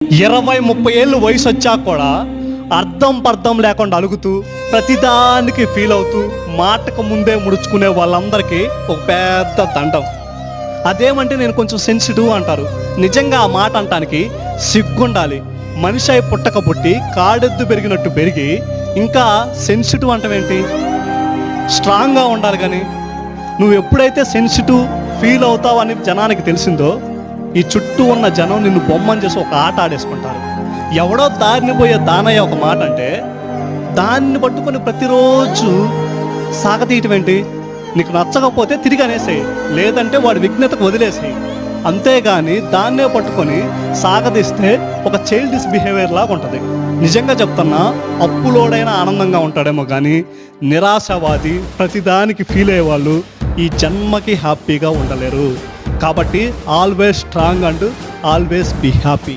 ఇరవై ముప్పై ఏళ్ళు వయసు వచ్చాక కూడా అర్థం పర్థం లేకుండా అలుగుతూ ప్రతిదానికి ఫీల్ అవుతూ మాటకు ముందే ముడుచుకునే వాళ్ళందరికీ ఒక పెద్ద దండం. అదేమంటే నేను కొంచెం సెన్సిటివ్ అంటారు. నిజంగా ఆ మాట అంటానికి సిగ్గుండాలి. మనిషి అయి పుట్టక పుట్టి కాడెద్దు పెరిగినట్టు పెరిగి ఇంకా సెన్సిటివ్ అంటవేంటి స్ట్రాంగ్గా ఉండాలి కానీ నువ్వు ఎప్పుడైతే సెన్సిటివ్ ఫీల్ అవుతావు అని జనానికి తెలిసిందో ఈ చుట్టూ ఉన్న జనం నిన్ను బొమ్మని చేసి ఒక ఆట ఆడేసుకుంటారు. ఎవడో దారిని పోయే దానయ్య ఒక మాట అంటే దాన్ని పట్టుకొని ప్రతిరోజు సాగతీయటం ఏంటి? నీకు నచ్చకపోతే తిరిగి అనేసేయి లేదంటే వాడి విఘ్నతకు వదిలేసేయి. అంతేగాని దాన్నే పట్టుకొని సాగదీస్తే ఒక చైల్డిస్ బిహేవియర్ లాగా ఉంటుంది. నిజంగా చెప్తున్నా అప్పులోడైనా ఆనందంగా ఉంటాడేమో కానీ నిరాశవాది ప్రతిదానికి ఫీల్ అయ్యేవాళ్ళు ఈ జన్మకి హ్యాపీగా ఉండలేరు. కాబట్టి always strong and always be happy